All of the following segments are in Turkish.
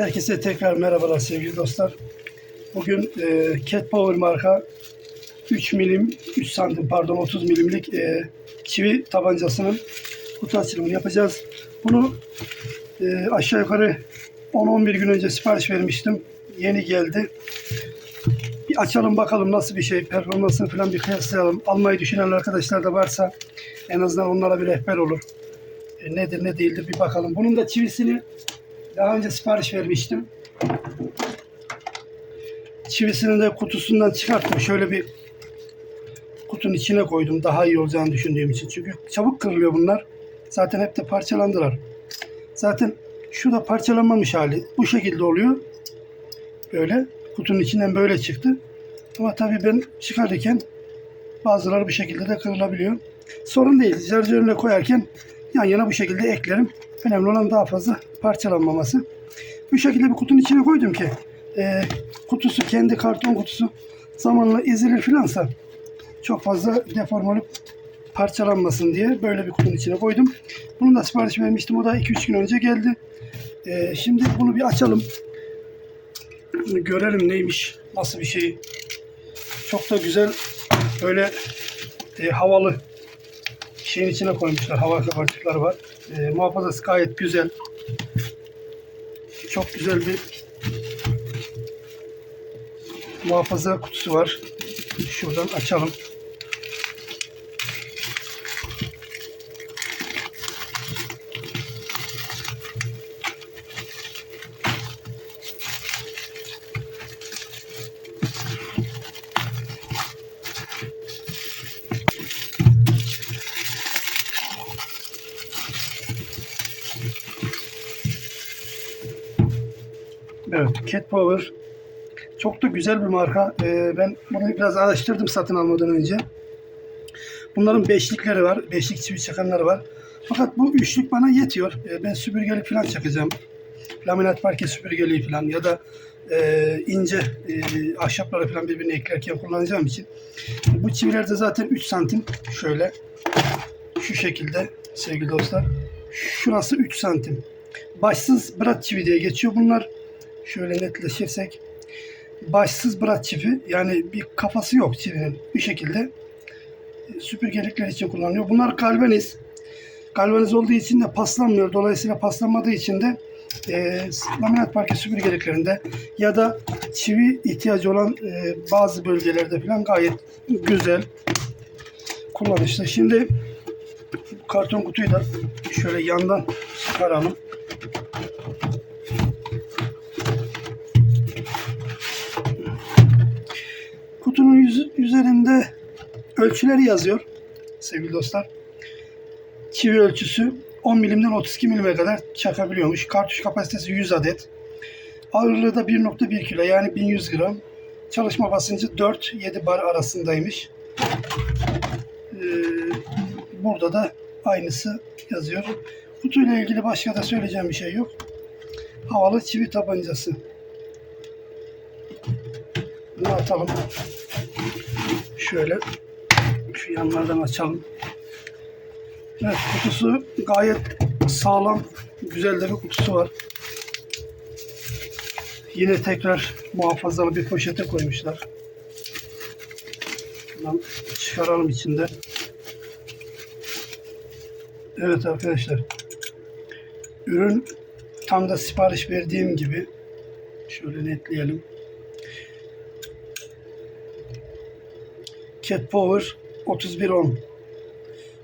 Herkese tekrar merhabalar sevgili dostlar. Bugün e, Cat Power marka 3 milim, 3 santim pardon 30 milimlik e, çivi tabancasının kutu açılımını yapacağız. Bunu e, aşağı yukarı 10-11 gün önce sipariş vermiştim. Yeni geldi. Bir açalım bakalım nasıl bir şey, performansını falan bir kıyaslayalım. Almayı düşünen arkadaşlar da varsa en azından onlara bir rehber olur. E, nedir ne değildir bir bakalım. Bunun da çivisini daha önce sipariş vermiştim. Çivisini de kutusundan çıkarttım. Şöyle bir kutunun içine koydum. Daha iyi olacağını düşündüğüm için. Çünkü çabuk kırılıyor bunlar. Zaten hep de parçalandılar. Zaten şu da parçalanmamış hali. Bu şekilde oluyor. Böyle. Kutunun içinden böyle çıktı. Ama tabii ben çıkarırken bazıları bu şekilde de kırılabiliyor. Sorun değil. Şarjörüne koyarken yan yana bu şekilde eklerim. Önemli olan daha fazla parçalanmaması. Bu şekilde bir kutunun içine koydum ki e, kutusu kendi karton kutusu zamanla ezilir filansa çok fazla deform olup parçalanmasın diye böyle bir kutunun içine koydum. Bunu da sipariş vermiştim. O da 2-3 gün önce geldi. E, şimdi bunu bir açalım. Görelim neymiş, nasıl bir şey. Çok da güzel böyle e, havalı şeyin içine koymuşlar. Hava kabarcıkları var. E, muhafazası gayet güzel. Çok güzel bir muhafaza kutusu var. Şuradan açalım. Evet, Cat Power. Çok da güzel bir marka. Ee, ben bunu biraz araştırdım satın almadan önce. Bunların beşlikleri var. Beşlik çivi çakanları var. Fakat bu üçlük bana yetiyor. Ee, ben süpürgelik falan çakacağım. Laminat parke süpürgeliği falan ya da e, ince e, ahşapları falan birbirine eklerken kullanacağım için. Bu çiviler de zaten 3 santim. Şöyle şu şekilde sevgili dostlar. Şurası 3 santim. Başsız bırat çivi diye geçiyor. Bunlar şöyle netleşirsek başsız bırak çivi yani bir kafası yok çivinin bir şekilde süpürgelikler için kullanılıyor. Bunlar galvaniz. Galvaniz olduğu için de paslanmıyor. Dolayısıyla paslanmadığı için de e, laminat parke süpürgeliklerinde ya da çivi ihtiyacı olan e, bazı bölgelerde falan gayet güzel kullanışlı. Şimdi karton kutuyu da şöyle yandan çıkaralım. Üzerinde ölçüleri yazıyor sevgili dostlar. Çivi ölçüsü 10 milimden 32 milime kadar çakabiliyormuş. Kartuş kapasitesi 100 adet. Ağırlığı da 1.1 kilo yani 1100 gram. Çalışma basıncı 4-7 bar arasındaymış. Ee, burada da aynısı yazıyor. Kutuyla ilgili başka da söyleyeceğim bir şey yok. Havalı çivi tabancası. Bunu atalım. Şöyle şu yanlardan açalım. Evet kutusu gayet sağlam, güzel de bir kutusu var. Yine tekrar muhafazalı bir poşete koymuşlar. Şuradan çıkaralım içinde. Evet arkadaşlar. Ürün tam da sipariş verdiğim gibi. Şöyle netleyelim. Cat Power 3110.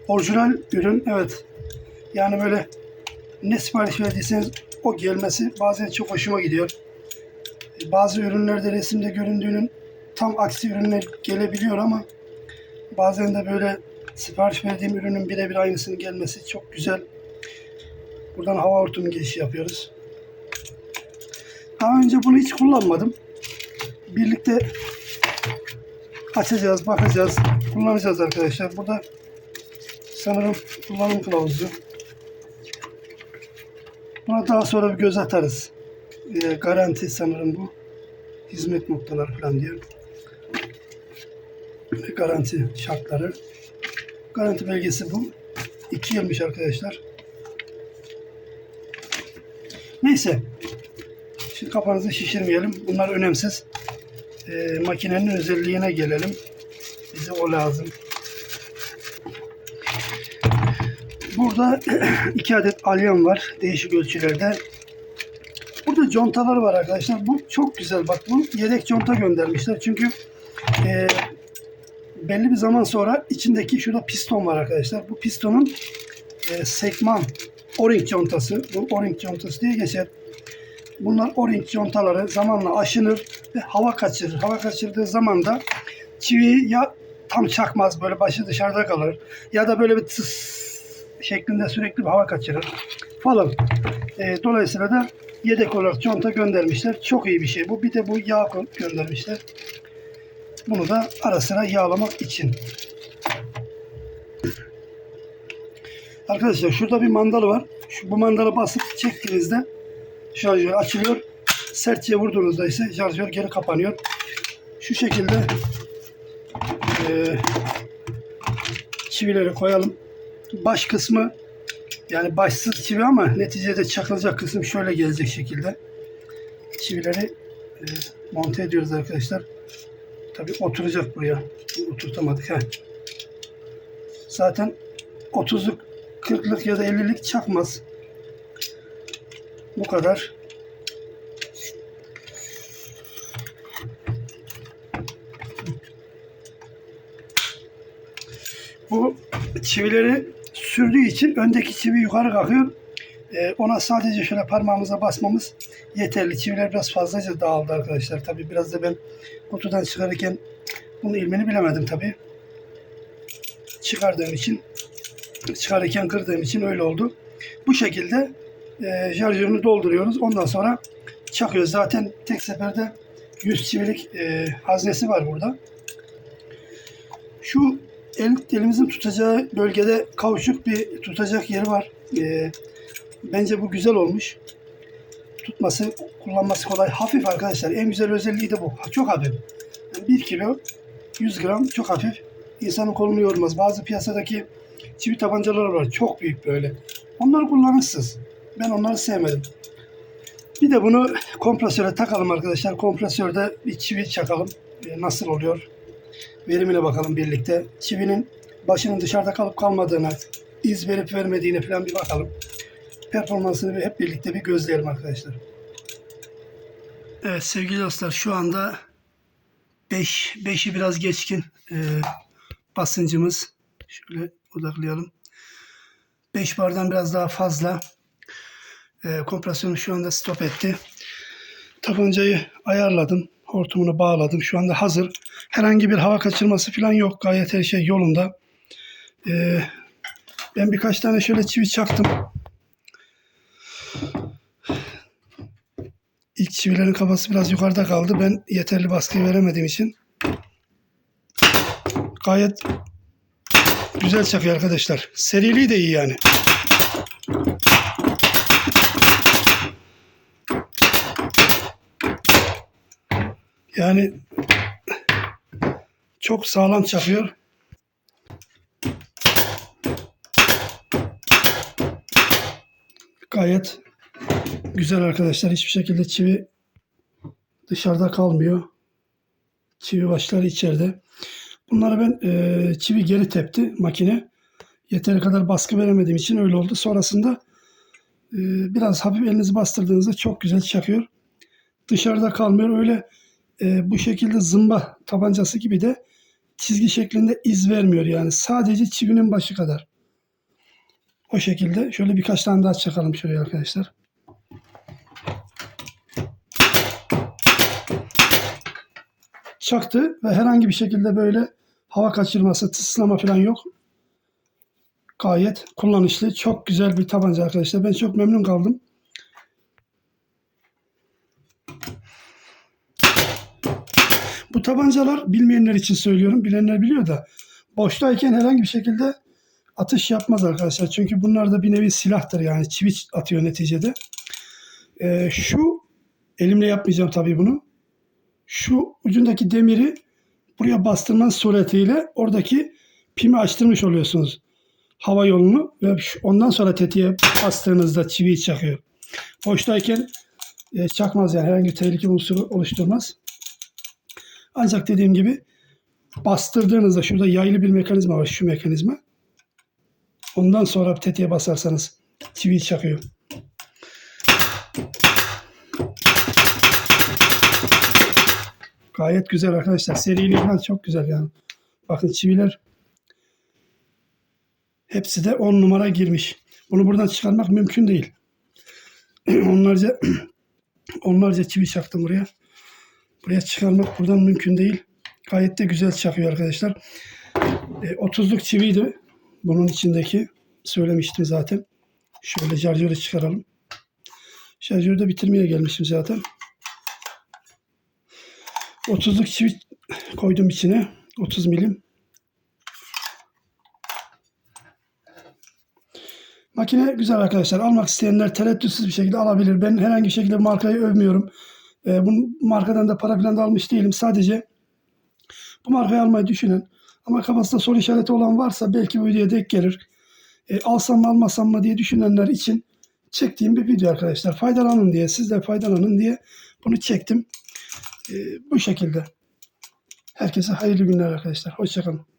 Orijinal ürün evet. Yani böyle ne sipariş verdiyseniz o gelmesi bazen çok hoşuma gidiyor. Bazı ürünlerde resimde göründüğünün tam aksi ürünler gelebiliyor ama bazen de böyle sipariş verdiğim ürünün birebir aynısının gelmesi çok güzel. Buradan hava hortumu girişi yapıyoruz. Daha önce bunu hiç kullanmadım. Birlikte açacağız, bakacağız, kullanacağız arkadaşlar. Burada sanırım kullanım kılavuzu. Buna daha sonra bir göz atarız. Ee, garanti sanırım bu. Hizmet noktaları falan diyor. Garanti şartları. Garanti belgesi bu. 2 yılmış arkadaşlar. Neyse. Şimdi kafanızı şişirmeyelim. Bunlar önemsiz. Ee, makinenin özelliğine gelelim. Bize o lazım. Burada iki adet alyan var. Değişik ölçülerde. Burada contalar var arkadaşlar. Bu çok güzel. Bak bu yedek conta göndermişler. Çünkü e, belli bir zaman sonra içindeki şurada piston var arkadaşlar. Bu pistonun e, sekman o-ring contası. Bu o-ring contası diye geçer. Bunlar o-ring contaları zamanla aşınır ve hava kaçırır. Hava kaçırdığı zaman da çivi ya tam çakmaz böyle başı dışarıda kalır ya da böyle bir tıs şeklinde sürekli bir hava kaçırır falan. E, dolayısıyla da yedek olarak conta göndermişler. Çok iyi bir şey bu. Bir de bu yağ gö- göndermişler. Bunu da ara sıra yağlamak için. Arkadaşlar şurada bir mandalı var. Şu, bu mandalı basıp çektiğinizde şarjör açılıyor. Sertçe vurduğunuzda ise şarjör geri kapanıyor. Şu şekilde eee, çivileri koyalım. Baş kısmı yani başsız çivi ama neticede çakılacak kısım şöyle gelecek şekilde. Çivileri eee, monte ediyoruz arkadaşlar. Tabi oturacak buraya. Oturtamadık. Heh. Zaten 30'luk 40'lık ya da 50'lik çakmaz. Bu kadar. Bu çivileri sürdüğü için öndeki çivi yukarı kalkıyor. Ee, ona sadece şöyle parmağımıza basmamız yeterli. Çiviler biraz fazlaca dağıldı arkadaşlar. Tabi biraz da ben kutudan çıkarırken bunun ilmini bilemedim tabi. Çıkardığım için çıkarırken kırdığım için öyle oldu. Bu şekilde e, şarjörünü dolduruyoruz. Ondan sonra çakıyoruz. Zaten tek seferde 100 çivilik e, haznesi var burada. Şu el, elimizin tutacağı bölgede kauçuk bir tutacak yeri var. E, bence bu güzel olmuş. Tutması, kullanması kolay. Hafif arkadaşlar. En güzel özelliği de bu. Çok hafif. Yani 1 kilo 100 gram çok hafif. İnsanın kolunu yormaz. Bazı piyasadaki çivi tabancaları var. Çok büyük böyle. Onlar kullanışsız. Ben onları sevmedim. Bir de bunu kompresöre takalım arkadaşlar. Kompresörde bir çivi çakalım. E, Nasıl oluyor? Verimine bakalım birlikte. Çivinin başının dışarıda kalıp kalmadığına, iz verip vermediğine falan bir bakalım. Performansını hep birlikte bir gözleyelim arkadaşlar. Evet sevgili dostlar şu anda 5 5'i biraz geçkin e, basıncımız. Şöyle odaklayalım. 5 bardan biraz daha fazla. E, kompresyonu şu anda stop etti. Tabancayı ayarladım. Hortumunu bağladım. Şu anda hazır. Herhangi bir hava kaçırması falan yok. Gayet her şey yolunda. E, ben birkaç tane şöyle çivi çaktım. İlk çivilerin kafası biraz yukarıda kaldı. Ben yeterli baskıyı veremediğim için gayet güzel çakıyor arkadaşlar. Seriliği de iyi yani. Yani çok sağlam çakıyor. Gayet güzel arkadaşlar. Hiçbir şekilde çivi dışarıda kalmıyor. Çivi başları içeride. Bunları ben e, çivi geri tepti makine. Yeteri kadar baskı veremediğim için öyle oldu. Sonrasında e, biraz hafif elinizi bastırdığınızda çok güzel çakıyor. Dışarıda kalmıyor. Öyle e, bu şekilde zımba tabancası gibi de çizgi şeklinde iz vermiyor yani. Sadece çivinin başı kadar. O şekilde. Şöyle birkaç tane daha çakalım şuraya arkadaşlar. Çaktı ve herhangi bir şekilde böyle hava kaçırması, tıslama falan yok. Gayet kullanışlı. Çok güzel bir tabanca arkadaşlar. Ben çok memnun kaldım. Bu tabancalar bilmeyenler için söylüyorum. Bilenler biliyor da boştayken herhangi bir şekilde atış yapmaz arkadaşlar. Çünkü bunlar da bir nevi silahtır yani. Çivi atıyor neticede. Ee, şu elimle yapmayacağım tabii bunu. Şu ucundaki demiri buraya bastırmanız suretiyle oradaki pimi açtırmış oluyorsunuz. Hava yolunu ve ondan sonra tetiğe bastığınızda çiviyi çakıyor. Boştayken e, çakmaz yani herhangi bir tehlike unsuru oluşturmaz. Ancak dediğim gibi bastırdığınızda şurada yaylı bir mekanizma var şu mekanizma. Ondan sonra tetiğe basarsanız çivi çakıyor. Gayet güzel arkadaşlar. Seriliği falan çok güzel yani. Bakın çiviler hepsi de 10 numara girmiş. Bunu buradan çıkarmak mümkün değil. onlarca onlarca çivi çaktım buraya. Buraya çıkarmak buradan mümkün değil. Gayet de güzel çakıyor arkadaşlar. E, 30'luk çiviydi bunun içindeki. Söylemiştim zaten. Şöyle şarjörü çıkaralım. Şarjörü de bitirmeye gelmişim zaten. 30'luk çivi koydum içine. 30 milim. Makine güzel arkadaşlar. Almak isteyenler tereddütsüz bir şekilde alabilir. Ben herhangi bir şekilde markayı övmüyorum. E, bu markadan da para falan da almış değilim. Sadece bu markayı almayı düşünen ama kafasında soru işareti olan varsa belki bu videoya denk gelir. E, alsam mı almasam mı diye düşünenler için çektiğim bir video arkadaşlar. Faydalanın diye, siz de faydalanın diye bunu çektim. E, bu şekilde. Herkese hayırlı günler arkadaşlar. Hoşçakalın.